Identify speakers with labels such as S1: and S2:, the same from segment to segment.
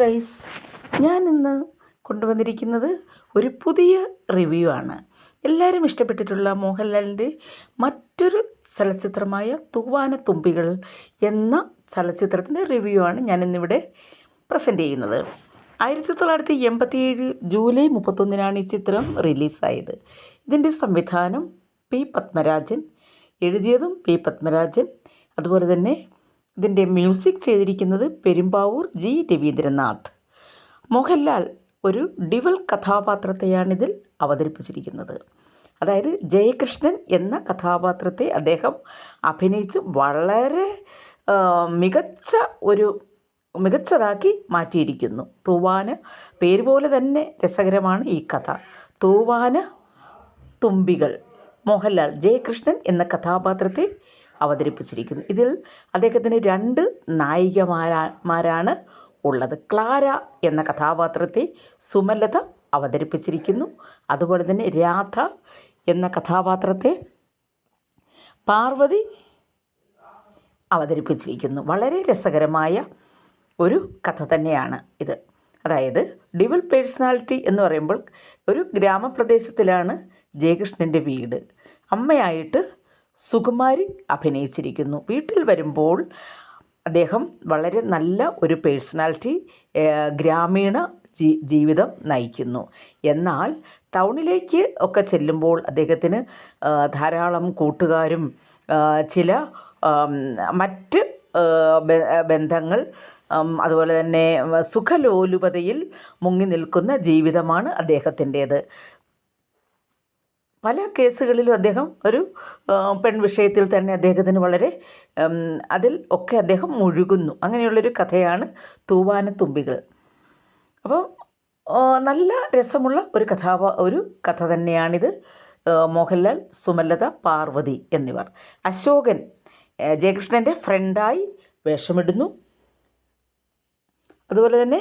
S1: Guys ഞാൻ ഇന്ന് കൊണ്ടുവന്നിരിക്കുന്നത് ഒരു പുതിയ റിവ്യൂ ആണ്. എല്ലാവരും ഇഷ്ടപ്പെട്ടിട്ടുള്ള മോഹൻലാലിന്റെ മറ്റൊരു ചലച്ചിത്രമായ തൂവാന തുമ്പികൾ എന്ന ചലച്ചിത്രത്തിന്റെ റിവ്യൂ ആണ് ഞാനിന്നിവിടെ പ്രസന്റ് ചെയ്യുന്നത്. ആയിരത്തി തൊള്ളായിരത്തി എൺപത്തിയേഴ് ജൂലൈ മുപ്പത്തൊന്നിനാണ് ഈ ചിത്രം റിലീസായത് ഇതിന്റെ സംവിധാനം പി പത്മരാജൻ എഴുതിയതും പി പത്മരാജൻ അതുപോലെ തന്നെ ഇതിന്റെ മ്യൂസിക് ചെയ്തിരിക്കുന്നത് പെരുമ്പാവൂർ ജി രവീന്ദ്രനാഥ്. മോഹൻലാൽ ഒരു ഡിവൽ കഥാപാത്രത്തെയാണിതിൽ അവതരിപ്പിച്ചിരിക്കുന്നത്. അതായത് ജയകൃഷ്ണൻ എന്ന കഥാപാത്രത്തെ അദ്ദേഹം അഭിനയിച്ച് വളരെ മികച്ച ഒരു മികച്ചതാക്കി മാറ്റിയിരിക്കുന്നു. തൂവാന പേര് പോലെ തന്നെ രസകരമാണ് ഈ കഥ. തൂവാന തുമ്പികൾ. മോഹൻലാൽ ജയകൃഷ്ണൻ എന്ന കഥാപാത്രത്തെ അവതരിപ്പിച്ചിരിക്കുന്നു. ഇതിൽ അദ്ദേഹത്തിന് രണ്ട് നായികമാരാണ് ഉള്ളത്. ക്ലാര എന്ന കഥാപാത്രത്തെ സുമലത അവതരിപ്പിച്ചിരിക്കുന്നു. അതുപോലെ തന്നെ രാധ എന്ന കഥാപാത്രത്തെ പാർവതി അവതരിപ്പിച്ചിരിക്കുന്നു. വളരെ രസകരമായ ഒരു കഥ തന്നെയാണ് ഇത്. അതായത് ഡിവൽ പേഴ്സണാലിറ്റി എന്ന് പറയുമ്പോൾ ഒരു ഗ്രാമപ്രദേശത്തിലാണ് ജയകൃഷ്ണന്റെ വീട്. അമ്മയായിട്ട് സുകുമാരി അഭിനയിച്ചിരിക്കുന്നു. വീട്ടിൽ വരുമ്പോൾ അദ്ദേഹം വളരെ നല്ല ഒരു പേഴ്സണാലിറ്റി ഗ്രാമീണ ജീ ജീവിതം നയിക്കുന്നു. എന്നാൽ ടൗണിലേക്ക് ഒക്കെ ചെല്ലുമ്പോൾ അദ്ദേഹത്തിന് ധാരാളം കൂട്ടുകാരും ചില മറ്റ് ബന്ധങ്ങൾ അതുപോലെ തന്നെ സുഖലോലുപതയിൽ മുങ്ങി നിൽക്കുന്ന ജീവിതമാണ് അദ്ദേഹത്തിന്റേത്. പല കേസുകളിലും അദ്ദേഹം ഒരു പെൺ വിഷയത്തിൽ തന്നെ അദ്ദേഹത്തിന് വളരെ അതിൽ ഒക്കെ അദ്ദേഹം മുഴുകുന്നു. അങ്ങനെയുള്ളൊരു കഥയാണ് തൂവാനത്തുമ്പികൾ. അപ്പോൾ ആ, നല്ല രസമുള്ള ഒരു കഥാപ ഒരു കഥ തന്നെയാണിത്. മോഹൻലാൽ സുമലത പാർവതി എന്നിവർ. അശോകൻ ജയകൃഷ്ണന്റെ ഫ്രണ്ടായി വേഷമിടുന്നു. അതുപോലെ തന്നെ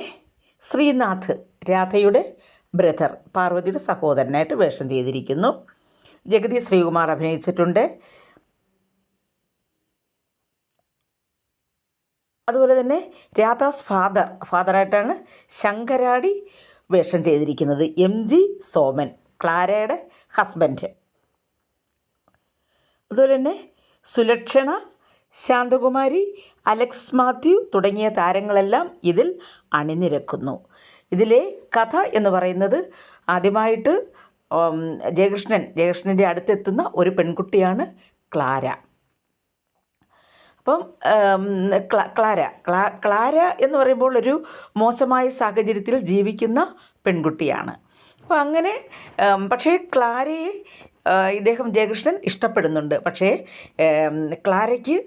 S1: ശ്രീനാഥ് രാധയുടെ ബ്രദർ പാർവതിയുടെ സഹോദരനായിട്ട് വേഷം ചെയ്തിരിക്കുന്നു. ജഗതി ശ്രീകുമാർ അഭിനയിച്ചിട്ടുണ്ട്. അതുപോലെ തന്നെ രാധാസ് ഫാദർ ഫാദറായിട്ടാണ് ശങ്കരാടി വേഷം ചെയ്തിരിക്കുന്നത്. എം ജി സോമൻ ക്ലാരയുടെ ഹസ്ബൻഡ്. അതുപോലെ തന്നെ സുലക്ഷണ ശാന്തകുമാരി അലക്സ് മാത്യു തുടങ്ങിയ താരങ്ങളെല്ലാം ഇതിൽ അണിനിരക്കുന്നു. ഇതിലെ കഥ എന്ന് പറയുന്നത് ആദ്യമായിട്ട് ജയകൃഷ്ണൻ ജയകൃഷ്ണന്റെ അടുത്തെത്തുന്ന ഒരു പെൺകുട്ടിയാണ് ക്ലാര. അപ്പം ക്ലാര ക്ലാ ക്ലാര എന്ന് പറയുമ്പോൾ ഒരു മോശമായ സാഹചര്യത്തിൽ ജീവിക്കുന്ന പെൺകുട്ടിയാണ്. അപ്പോൾ അങ്ങനെ പക്ഷേ ക്ലാരയെ ഇദ്ദേഹം ജയകൃഷ്ണൻ ഇഷ്ടപ്പെടുന്നുണ്ട്. പക്ഷേ ക്ലാരയ്ക്ക്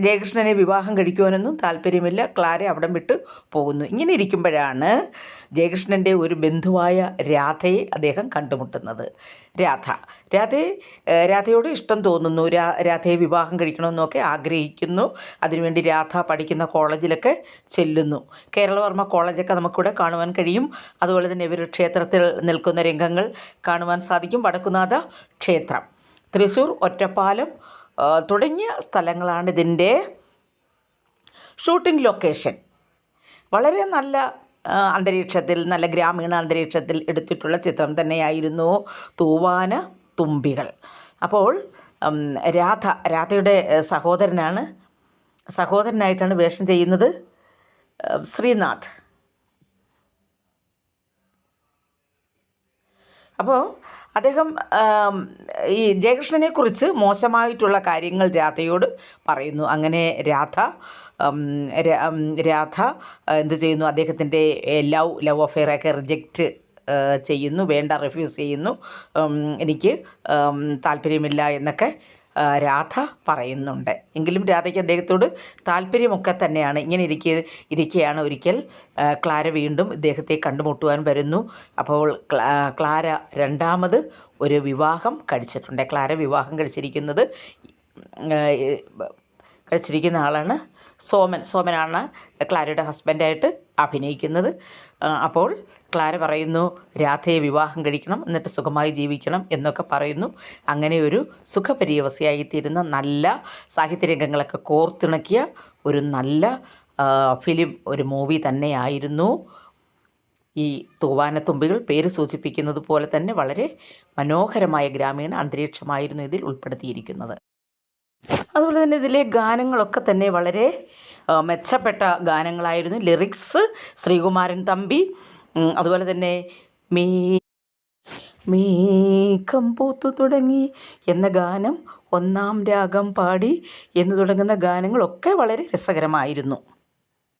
S1: ജയകൃഷ്ണനെ വിവാഹം കഴിക്കുവാനൊന്നും താല്പര്യമില്ല. ക്ലാര അവിടം വിട്ട് പോകുന്നു. ഇങ്ങനെ ഇരിക്കുമ്പോഴാണ് ജയകൃഷ്ണന്റെ ഒരു ബന്ധുവായ രാധയെ അദ്ദേഹം കണ്ടുമുട്ടുന്നത്. രാധ. രാധയെ രാധയോട് ഇഷ്ടം തോന്നുന്നു. രാ രാധയെ വിവാഹം കഴിക്കണമെന്നൊക്കെ ആഗ്രഹിക്കുന്നു. അതിനുവേണ്ടി രാധ പഠിക്കുന്ന കോളേജിലൊക്കെ ചെല്ലുന്നു. കേരളവർമ്മ കോളേജൊക്കെ നമുക്കിവിടെ കാണുവാൻ കഴിയും. അതുപോലെ തന്നെ ഇവർ ക്ഷേത്രത്തിൽ നിൽക്കുന്ന രംഗങ്ങൾ കാണുവാൻ സാധിക്കും. വടക്കുനാഥ ക്ഷേത്രം. തൃശ്ശൂർ ഒറ്റപ്പാലം തുടങ്ങിയ സ്ഥലങ്ങളാണ് ഇതിന്റെ ഷൂട്ടിംഗ് ലൊക്കേഷൻ. വളരെ നല്ല അന്തരീക്ഷത്തിൽ നല്ല ഗ്രാമീണ അന്തരീക്ഷത്തിൽ എടുത്തിട്ടുള്ള ചിത്രം തന്നെയായിരുന്നു തൂവാന തുമ്പികൾ. അപ്പോൾ രാധ രാധയുടെ സഹോദരനാണ് സഹോദരനായിട്ടാണ് വേഷം ചെയ്യുന്നത് ശ്രീനാഥ്. അപ്പോൾ അദ്ദേഹം ഈ ജയകൃഷ്ണനെക്കുറിച്ച് മോശമായിട്ടുള്ള കാര്യങ്ങൾ രാധയോട് പറയുന്നു. അങ്ങനെ രാധ രാധ എന്ത് ചെയ്യുന്നു? അദ്ദേഹത്തിന്റെ ലവ് ലവ് അഫെയറൊക്കെ റിജക്റ്റ് ചെയ്യുന്നു. വേണ്ട റിഫ്യൂസ് ചെയ്യുന്നു. എനിക്ക് താല്പര്യമില്ല എന്നൊക്കെ രാധ പറയുന്നുണ്ട്. എങ്കിലും രാധയ്ക്ക് അദ്ദേഹത്തോട് താല്പര്യമൊക്കെ തന്നെയാണ്. ഇങ്ങനെ ഇരിക്കുക ഇരിക്കുകയാണ് ഒരിക്കൽ ക്ലാര വീണ്ടും ഇദ്ദേഹത്തെ കണ്ടുമുട്ടുവാൻ വരുന്നു. അപ്പോൾ ക്ലാര രണ്ടാമത് ഒരു വിവാഹം കഴിച്ചിട്ടുണ്ട്. ക്ലാര വിവാഹം കഴിച്ചിരിക്കുന്നത് കഴിച്ചിരിക്കുന്ന ആളാണ് സോമൻ. സോമനാണ് ക്ലാരയുടെ ഹസ്ബൻഡായിട്ട് അഭിനയിക്കുന്നത്. അപ്പോൾ ക്ലാര പറയുന്നു രാധയെ വിവാഹം കഴിക്കണം എന്നിട്ട് സുഖമായി ജീവിക്കണം എന്നൊക്കെ പറയുന്നു. അങ്ങനെ ഒരു സുഖപര്യവസിയായിത്തീരുന്ന നല്ല സാഹിത്യരംഗങ്ങളൊക്കെ കോർത്തിണക്കിയ ഒരു നല്ല ഫിലിം ഒരു മൂവി തന്നെയായിരുന്നു. ഈ തൂവാനത്തുമ്പികൾ പേര് സൂചിപ്പിക്കുന്നത് പോലെ തന്നെ വളരെ മനോഹരമായ ഗ്രാമീണ അന്തരീക്ഷമായിരുന്നു ഇതിൽ ഉൾപ്പെടുത്തിയിരിക്കുന്നത്. അതുപോലെ തന്നെ ഇതിലെ ഗാനങ്ങളൊക്കെ തന്നെ വളരെ മെച്ചപ്പെട്ട ഗാനങ്ങളായിരുന്നു. ലിറിക്സ് ശ്രീകുമാരൻ തമ്പി അതുപോലെ തന്നെ മീ മേഘം പൂത്തു തുടങ്ങി എന്ന ഗാനം ഒന്നാം രാഗം പാടി എന്ന് തുടങ്ങുന്ന ഗാനങ്ങളൊക്കെ വളരെ രസകരമായിരുന്നു.